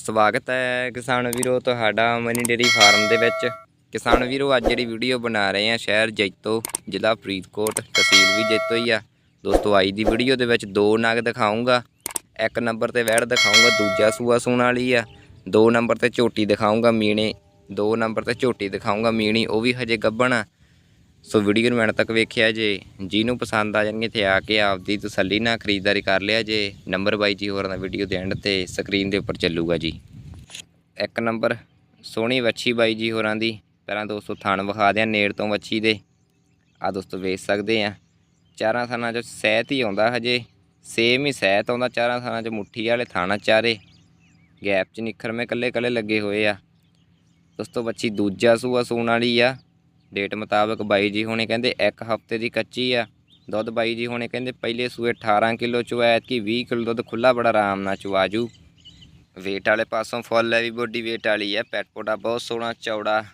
ਸਵਾਗਤ ਹੈ ਕਿਸਾਨ ਵੀਰੋ, ਤੁਹਾਡਾ ਮਨੀ ਡੇਰੀ ਫਾਰਮ ਦੇ ਵਿੱਚ। ਕਿਸਾਨ ਵੀਰੋ, ਅੱਜ ਜਿਹੜੀ ਵੀਡੀਓ ਬਣਾ ਰਹੇ ਆ ਸ਼ਹਿਰ ਜੈਤੋ, ਜ਼ਿਲ੍ਹਾ ਫਰੀਦਕੋਟ, ਤਹਿਸੀਲ ਵੀ ਜੈਤੋ ਹੀ ਆ। ਦੋਸਤੋ, ਅੱਜ ਦੀ ਵੀਡੀਓ ਦੇ ਵਿੱਚ ਦੋ ਨਗ ਦਿਖਾਉਂਗਾ ਇੱਕ ਨੰਬਰ ਤੇ ਵੈੜ ਦਿਖਾਉਂਗਾ ਦੂਜਾ ਸੂਆ ਸੂਣ ਵਾਲੀ ਆ। ਦੋ ਨੰਬਰ ਤੇ ਝੋਟੀ ਦਿਖਾਉਂਗਾ ਮੀਣੇ, ਦੋ ਨੰਬਰ ਤੇ ਝੋਟੀ ਦਿਖਾਉਂਗਾ ਮੀਣੀ, ਉਹ ਵੀ ਹਜੇ ਗੱਭਣ ਆ। ਸੋ ਵੀਡੀਓ ਨੂੰ ਐਂਡ ਤੱਕ ਵੇਖਿਆ ਜੇ, ਜਿਹਨੂੰ ਪਸੰਦ ਆ ਜਾਣਗੇ ਇੱਥੇ ਆ ਕੇ ਆਪਦੀ ਤਸੱਲੀ ਨਾਲ ਖਰੀਦਦਾਰੀ ਕਰ ਲਿਆ ਜੇ ਨੰਬਰ ਬਾਈ ਜੀ ਹੋਰਾਂ ਦਾ ਵੀਡੀਓ ਦੇ ਐਂਡ ਤੇ ਸਕਰੀਨ ਦੇ ਉੱਪਰ ਚੱਲੂਗਾ ਜੀ। ਇੱਕ ਨੰਬਰ ਸੋਹਣੀ ਵੱਛੀ ਬਾਈ ਜੀ ਹੋਰਾਂ ਦੀ, ਪਹਿਲਾਂ ਦੋਸਤੋ ਥਣ ਵਿਖਾ ਦਿਆਂ ਨੇੜ ਤੋਂ ਵੱਛੀ ਦੇ। ਆ ਦੋਸਤੋ ਵੇਚ ਸਕਦੇ ਆ। ਚਾਰਾਂ ਥਾਨਾਂ 'ਚ ਸਹਿਤ ਹੀ ਆਉਂਦਾ ਹਜੇ ਸੇਮ ਹੀ ਸਹਿਤ ਆਉਂਦਾ, ਚਾਰਾਂ ਥਾਨਾਂ 'ਚ ਮੁੱਠੀ ਵਾਲੇ ਥਾਣਾ ਚਾਰੇ। ਗੈਪ 'ਚ ਨਿਖਰਮੇ ਕੱਲੇ ਕੱਲੇ ਲੱਗੇ ਹੋਏ ਆ। ਦੋਸਤੋ ਬੱਚੀ ਦੂਜਾ ਸੂਆ ਸੂਣ ਵਾਲੀ ਆ। ਡੇਟ ਮੁਤਾਬਕ ਬਾਈ ਜੀ ਹੁਣੇ ਕਹਿੰਦੇ ਇੱਕ ਹਫ਼ਤੇ ਦੀ ਕੱਚੀ ਆ। ਦੁੱਧ ਬਾਈ ਜੀ ਹੁਣੇ ਕਹਿੰਦੇ ਪਹਿਲੇ ਸੂਏ 18 ਕਿਲੋ ਚੋਇਆ ਕਿ 20 ਕਿਲੋ ਦੁੱਧ ਖੁੱਲਾ ਬੜਾ ਆਰਾਮ ਨਾਲ ਚਵਾਜੂ ਵੇਟ ਵਾਲੇ ਪਾਸੋਂ ਫੁੱਲ ਹੈ ਵੀ ਬੋਡੀ ਵੇਟ ਵਾਲੀ ਹੈ। ਪੈਟ ਪੋਟਾ ਬਹੁਤ ਸੋਹਣਾ, ਚੌੜਾ।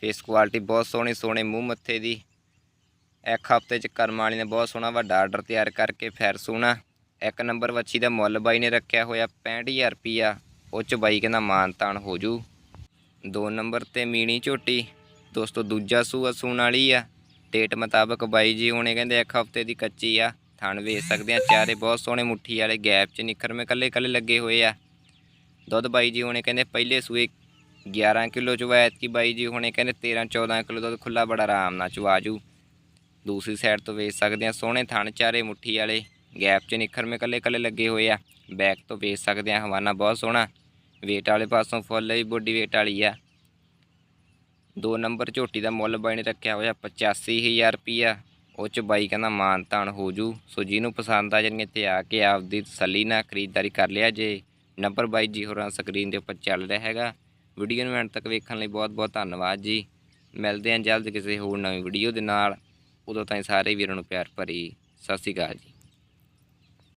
ਫੇਸ ਕੁਆਲਿਟੀ ਬਹੁਤ ਸੋਹਣੀ, ਸੋਹਣੇ ਮੂੰਹ ਮੱਥੇ ਦੀ। ਇੱਕ ਹਫ਼ਤੇ ਚ ਕਰਮ ਵਾਲੀ ਨੇ ਬਹੁਤ ਸੋਹਣਾ ਵੱਡਾ ਆਰਡਰ ਤਿਆਰ ਕਰਕੇ ਫੈਰ ਸੋਹਣਾ ਇੱਕ ਨੰਬਰ ਵੱਛੀ ਦਾ ਮੁੱਲ ਬਾਈ ਨੇ ਰੱਖਿਆ ਹੋਇਆ 65000 ਰੁਪਿਆ ਉਹ ਚ ਬਾਈ ਕਹਿੰਦਾ ਮਾਨ ਤਾਨ ਹੋ ਜੂ। ਦੋ ਨੰਬਰ ਤੇ ਮੀਣੀ ਝੋਟੀ। ਦੋਸਤੋ, ਦੂਜਾ ਸੂਆ ਸੂਣ ਵਾਲੀ ਆ। ਡੇਟ ਮੁਤਾਬਕ ਬਾਈ ਜੀ ਹੁਣੇ ਕਹਿੰਦੇ ਇੱਕ ਹਫ਼ਤੇ ਦੀ ਕੱਚੀ ਆ। ਥਣ ਵੇਚ ਸਕਦੇ ਆ, ਚਾਰੇ ਬਹੁਤ ਸੋਹਣੇ ਮੁੱਠੀ ਵਾਲੇ, ਗੈਪ 'ਚ ਨਿਖਰਵੇਂ ਕੱਲੇ ਕੱਲੇ ਲੱਗੇ ਹੋਏ ਆ। ਦੁੱਧ ਬਾਈ ਜੀ ਹੁਣੇ ਕਹਿੰਦੇ, ਪਹਿਲੇ ਸੂਏ 11 ਕਿਲੋ ਚਵਾਇਤ ਕੀ ਬਾਈ ਜੀ ਹੁਣੇ ਕਹਿੰਦੇ 13 14 ਕਿਲੋ ਦੁੱਧ ਖੁੱਲਾ ਬੜਾ ਆਰਾਮ ਨਾਲ ਚਵਾਜੂ ਦੂਸਰੀ ਸਾਈਡ ਤੋਂ ਵੇਚ ਸਕਦੇ ਆ, ਸੋਹਣੇ ਥਣ ਚਾਰੇ ਮੁੱਠੀ ਵਾਲੇ, ਗੈਪ 'ਚ ਨਿਖਰਵੇਂ ਕੱਲੇ ਕੱਲੇ ਲੱਗੇ ਹੋਏ ਆ। ਬੈਕ ਤੋਂ ਵੇਚ ਸਕਦੇ ਆ, ਹਵਾਨਾ ਬਹੁਤ ਸੋਹਣਾ। ਵੇਟ ਵਾਲੇ ਪਾਸੋਂ ਫੁੱਲ ਵੀ ਬੋਡੀ ਵੇਟ ਵਾਲੀ ਆ। ਦੋ ਨੰਬਰ ਝੋਟੀ ਦਾ ਮੁੱਲ ਬਾਈ ਨੇ ਰੱਖਿਆ ਹੋਇਆ 85000 ਰੁਪਿਆ ਉਹ ਚ ਬਾਈ ਕਹਿੰਦਾ ਮਾਨ ਤਾਨ ਹੋ ਜੂ। ਸੋ ਜਿਹਨੂੰ ਪਸੰਦ ਆ ਜਾਣਗੇ ਤੇ ਆ ਕੇ ਆਪਦੀ ਤਸੱਲੀ ਨਾਲ ਖਰੀਦਦਾਰੀ ਕਰ ਲਿਆ ਜੇ। ਨੰਬਰ ਬਾਈ ਜੀ ਹੋਰਾਂ ਸਕਰੀਨ ਦੇ ਉੱਪਰ ਚੱਲ ਰਿਹਾ ਹੈਗਾ। ਵੀਡੀਓ ਨੂੰ ਐਂਡ ਤੱਕ ਵੇਖਣ ਲਈ ਬਹੁਤ ਬਹੁਤ ਧੰਨਵਾਦ ਜੀ। ਮਿਲਦੇ ਹਾਂ ਜਲਦ ਕਿਸੇ ਹੋਰ ਨਵੀਂ ਵੀਡੀਓ ਦੇ ਨਾਲ। ਉਦੋਂ ਤਾਈਂ ਸਾਰੇ ਵੀਰਾਂ ਨੂੰ ਪਿਆਰ ਭਰੀ ਸਤਿ ਸ਼੍ਰੀ ਅਕਾਲ ਜੀ।